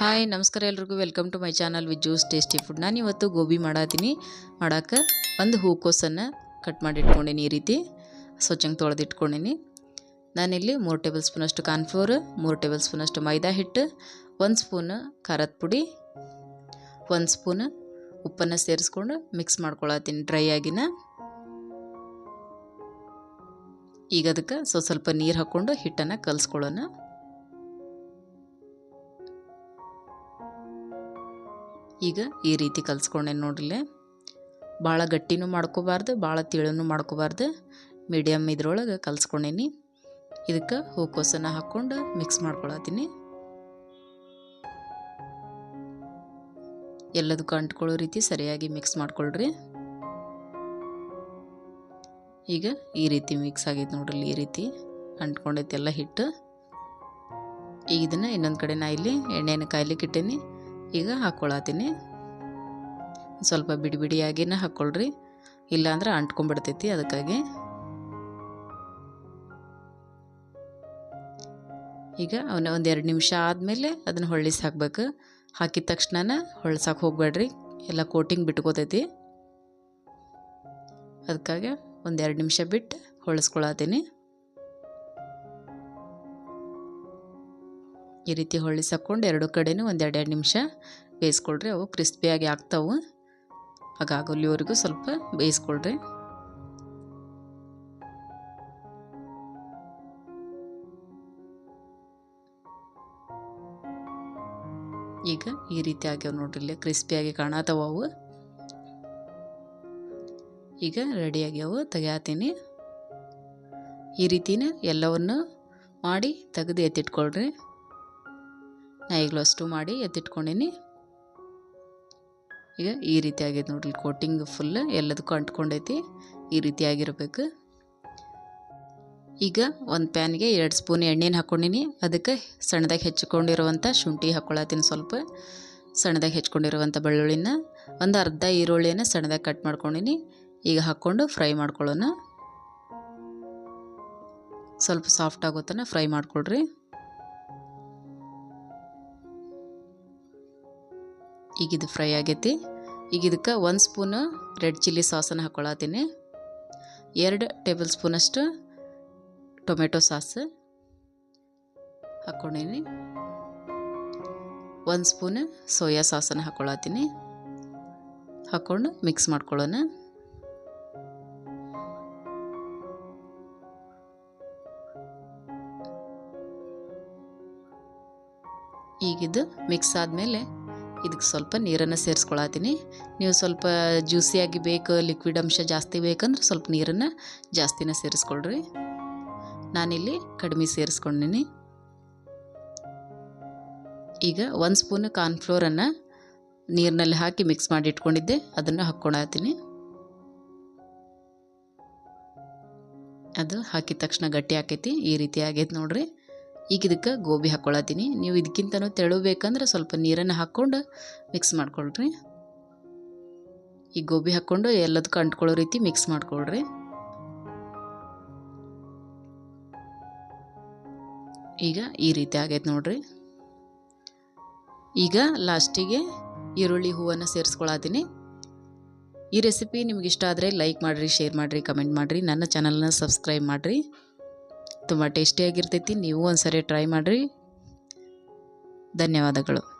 Hi, ನಮಸ್ಕಾರ ಎಲ್ರಿಗೂ. Welcome to my channel with juice tasty food ನಾನು ಇವತ್ತು ಗೋಬಿ ಮಾಡತ್ತೀನಿ ಮಾಡಕ್ಕೆ ಒಂದು ಹೂಕೋಸನ್ನು ಕಟ್ ಮಾಡಿ ಇಟ್ಕೊಂಡೀನಿ ಈ ರೀತಿ. ಸ್ವಚ್ಛಂಗೆ ತೊಳೆದಿಟ್ಕೊಂಡೀನಿ. ನಾನಿಲ್ಲಿ ಮೂರು ಟೇಬಲ್ ಸ್ಪೂನಷ್ಟು ಕಾರ್ನ್ಫ್ಲೋರ್ ಮೂರು ಟೇಬಲ್ ಸ್ಪೂನಷ್ಟು ಮೈದಾ ಹಿಟ್ಟು, ಒಂದು ಸ್ಪೂನ್ ಖಾರದ ಪುಡಿ, ಒಂದು ಸ್ಪೂನ್ ಉಪ್ಪನ್ನು ಸೇರಿಸ್ಕೊಂಡು ಮಿಕ್ಸ್ ಮಾಡ್ಕೊಳತ್ತೀನಿ ಡ್ರೈ ಆಗಿನ. ಈಗ ಅದಕ್ಕೆ ಸ್ವಲ್ಪ ಸ್ವಲ್ಪ ನೀರು ಹಾಕ್ಕೊಂಡು ಹಿಟ್ಟನ್ನು ಕಲಿಸ್ಕೊಳ್ಳೋಣ ಈಗ ಈ ರೀತಿ ಕಲಿಸ್ಕೊಂಡೆ ನೋಡ್ರಿಲೆ ಭಾಳ ಗಟ್ಟಿನೂ ಮಾಡ್ಕೋಬಾರ್ದು, ಭಾಳ ತಿಳನೂ ಮಾಡ್ಕೋಬಾರ್ದು. ಮೀಡಿಯಮ್ ಇದ್ರೊಳಗೆ ಕಲಿಸ್ಕೊಂಡೇನಿ. ಇದಕ್ಕೆ ಹೂಕೋಸನ್ನು ಹಾಕ್ಕೊಂಡು ಮಿಕ್ಸ್ ಮಾಡ್ಕೊಳತ್ತೀನಿ. ಎಲ್ಲದಕ್ಕೂ ಅಂಟ್ಕೊಳ್ಳೋ ರೀತಿ ಸರಿಯಾಗಿ ಮಿಕ್ಸ್ ಮಾಡ್ಕೊಳ್ರಿ. ಈಗ ಈ ರೀತಿ ಮಿಕ್ಸ್ ಆಗೈತೆ ನೋಡ್ರಿ ಈ ರೀತಿ ಅಂಟ್ಕೊಂಡೈತೆ ಎಲ್ಲ ಹಿಟ್ಟು. ಈಗ ಇದನ್ನು ಇನ್ನೊಂದು ಕಡೆ ನಾ ಇಲ್ಲಿ ಎಣ್ಣೆನ ಕಾಯ್ಲಿಕ್ಕೆ ಇಟ್ಟೇನಿ. ಈಗ ಹಾಕ್ಕೊಳತ್ತೀನಿ ಸ್ವಲ್ಪ ಬಿಡಿ ಬಿಡಿಯಾಗಿನ ಹಾಕ್ಕೊಳ್ರಿ ಇಲ್ಲಾಂದ್ರೆ ಅಂಟ್ಕೊಂಡ್ಬಿಡ್ತೈತಿ ಅದಕ್ಕಾಗಿ. ಈಗ ಅವನ್ನ ಒಂದು ಎರಡು ನಿಮಿಷ ಆದಮೇಲೆ ಅದನ್ನು ಹೊಳ್ಳಿಸಿ ಹಾಕ್ಬೇಕು. ಹಾಕಿದ ತಕ್ಷಣ ಹೊಳ್ಸಕ್ಕೆ ಹೋಗ್ಬೇಡ್ರಿ. ಎಲ್ಲ ಕೋಟಿಂಗ್ ಬಿಟ್ಕೋತೈತಿ. ಅದಕ್ಕಾಗಿ ಒಂದು ಎರಡು ನಿಮಿಷ ಬಿಟ್ಟು ಹೊಳಿಸ್ಕೊಳತ್ತೀನಿ. ಈ ರೀತಿ ಹೊಳ್ಳಿಸಕೊಂಡು ಎರಡು ಕಡೆನೂ ಒಂದು ಎರಡು ಎರಡು ನಿಮಿಷ ಬೇಯಿಸ್ಕೊಳ್ರಿ. ಅವು ಕ್ರಿಸ್ಪಿಯಾಗಿ ಆಗ್ತಾವೆ. ಹಾಗಾಗಲಿವರೆಗೂ ಸ್ವಲ್ಪ ಬೇಯಿಸ್ಕೊಳ್ರಿ. ಈಗ ಈ ರೀತಿ ಆಗ್ಯಾವ ನೋಡ್ರಿ ಇಲ್ಲಿ. ಕ್ರಿಸ್ಪಿಯಾಗಿ ಕಾಣತಾವ ಅವು. ಈಗ ರೆಡಿ ಆಗ್ಯಾವು. ಈ ರೀತಿನೇ ಎಲ್ಲವನ್ನು ಮಾಡಿ ತೆಗೆದು ಎತ್ತಿಟ್ಕೊಳ್ರಿ. ನಾ ಈಗಲೂ ಅಷ್ಟು ಮಾಡಿ ಎತ್ತಿಟ್ಕೊಂಡೀನಿ. ಈಗ ಈ ರೀತಿ ಆಗೈತೆ ನೋಡ್ರಿ ಕೋಟಿಂಗ್ ಫುಲ್ ಎಲ್ಲದಕ್ಕೂ ಅಂಟ್ಕೊಂಡೈತಿ. ಈ ರೀತಿ ಆಗಿರ್ಬೇಕು. ಈಗ ಒಂದು ಪ್ಯಾನ್ಗೆ ಎರಡು ಸ್ಪೂನ್ ಎಣ್ಣೆನ ಹಾಕ್ಕೊಂಡಿನಿ ಅದಕ್ಕೆ ಸಣ್ಣದಾಗಿ ಹೆಚ್ಚಿಕೊಂಡಿರುವಂಥ ಶುಂಠಿ ಹಾಕ್ಕೊಳತ್ತೀನಿ ಸ್ವಲ್ಪ. ಸಣ್ಣದಾಗಿ ಹೆಚ್ಕೊಂಡಿರುವಂಥ ಬೆಳ್ಳುಳ್ಳಿನ. ಒಂದು ಅರ್ಧ ಈರುಳ್ಳಿಯನ್ನು ಸಣ್ಣದಾಗಿ ಕಟ್ ಮಾಡ್ಕೊಂಡಿನಿ. ಈಗ ಹಾಕ್ಕೊಂಡು ಫ್ರೈ ಮಾಡ್ಕೊಳ್ಳೋಣ. ಸ್ವಲ್ಪ ಸಾಫ್ಟ್ ಆಗೋತನ ಫ್ರೈ ಮಾಡ್ಕೊಳ್ರಿ. ಈಗ ಇದು ಫ್ರೈ ಆಗೈತಿ. ಈಗ ಇದಕ್ಕೆ ಒಂದು ಸ್ಪೂನ್ ರೆಡ್ ಚಿಲ್ಲಿ ಸಾಸನ್ನು ಹಾಕ್ಕೊಳತ್ತೀನಿ ಎರಡು ಟೇಬಲ್ ಸ್ಪೂನಷ್ಟು ಟೊಮೆಟೊ ಸಾಸ್ ಹಾಕ್ಕೊಂಡೀನಿ ಒಂದು ಸ್ಪೂನ್ ಸೋಯಾ ಸಾಸನ್ನು ಹಾಕ್ಕೊಳತ್ತೀನಿ ಹಾಕ್ಕೊಂಡು ಮಿಕ್ಸ್ ಮಾಡ್ಕೊಳ್ಳೋಣ. ಈಗಿದು ಮಿಕ್ಸ್ ಆದಮೇಲೆ ಇದಕ್ಕೆ ಸ್ವಲ್ಪ ನೀರನ್ನು ಸೇರಿಸ್ಕೊಳತ್ತೀನಿ. ನೀವು ಸ್ವಲ್ಪ ಜ್ಯೂಸಿಯಾಗಿ ಬೇಕು ಲಿಕ್ವಿಡ್ ಅಂಶ ಜಾಸ್ತಿ ಬೇಕಂದ್ರೆ ಸ್ವಲ್ಪ ನೀರನ್ನು ಜಾಸ್ತಿನ ಸೇರಿಸ್ಕೊಳ್ರಿ. ನಾನಿಲ್ಲಿ ಕಡಿಮೆ ಸೇರಿಸ್ಕೊಂಡಿನಿ. ಈಗ ಒಂದು ಸ್ಪೂನ್ ಕಾರ್ನ್ಫ್ಲೋರನ್ನು ನೀರಿನಲ್ಲಿ ಹಾಕಿ ಮಿಕ್ಸ್ ಮಾಡಿ ಇಟ್ಕೊಂಡಿದ್ದೆ, ಅದನ್ನು ಹಾಕ್ಕೊಳತ್ತೀನಿ. ಅದು ಹಾಕಿದ ತಕ್ಷಣ ಗಟ್ಟಿ ಹಾಕೈತಿ ಈ ರೀತಿ ಆಗೈತೆ ನೋಡ್ರಿ. ಈಗ ಇದಕ್ಕೆ ಗೋಬಿ ಹಾಕ್ಕೊಳತ್ತೀನಿ ನೀವು ಇದಕ್ಕಿಂತನೂ ತೆಳು ಬೇಕಂದ್ರೆ ಸ್ವಲ್ಪ ನೀರನ್ನು ಹಾಕ್ಕೊಂಡು ಮಿಕ್ಸ್ ಮಾಡ್ಕೊಳ್ರಿ. ಈ ಗೋಬಿ ಹಾಕ್ಕೊಂಡು ಎಲ್ಲದಕ್ಕೂ ಅಂಟ್ಕೊಳ್ಳೋ ರೀತಿ ಮಿಕ್ಸ್ ಮಾಡ್ಕೊಳ್ರಿ. ಈಗ ಈ ರೀತಿ ಆಗೈತೆ ನೋಡ್ರಿ. ಈಗ ಲಾಸ್ಟಿಗೆ ಈರುಳ್ಳಿ ಹೂವನ್ನು ಸೇರಿಸ್ಕೊಳತ್ತೀನಿ. ಈ ರೆಸಿಪಿ ನಿಮ್ಗೆ ಇಷ್ಟ ಆದರೆ ಲೈಕ್ ಮಾಡಿರಿ ಶೇರ್ ಮಾಡಿರಿ ಕಮೆಂಟ್ ಮಾಡಿರಿ. ನನ್ನ ಚಾನಲ್ನ ಸಬ್ಸ್ಕ್ರೈಬ್ ಮಾಡಿರಿ. ತುಂಬ ಟೇಸ್ಟಿಯಾಗಿರ್ತೈತಿ. ನೀವು ಒಂದು ಸರಿ ಟ್ರೈ ಮಾಡಿರಿ. ಧನ್ಯವಾದಗಳು.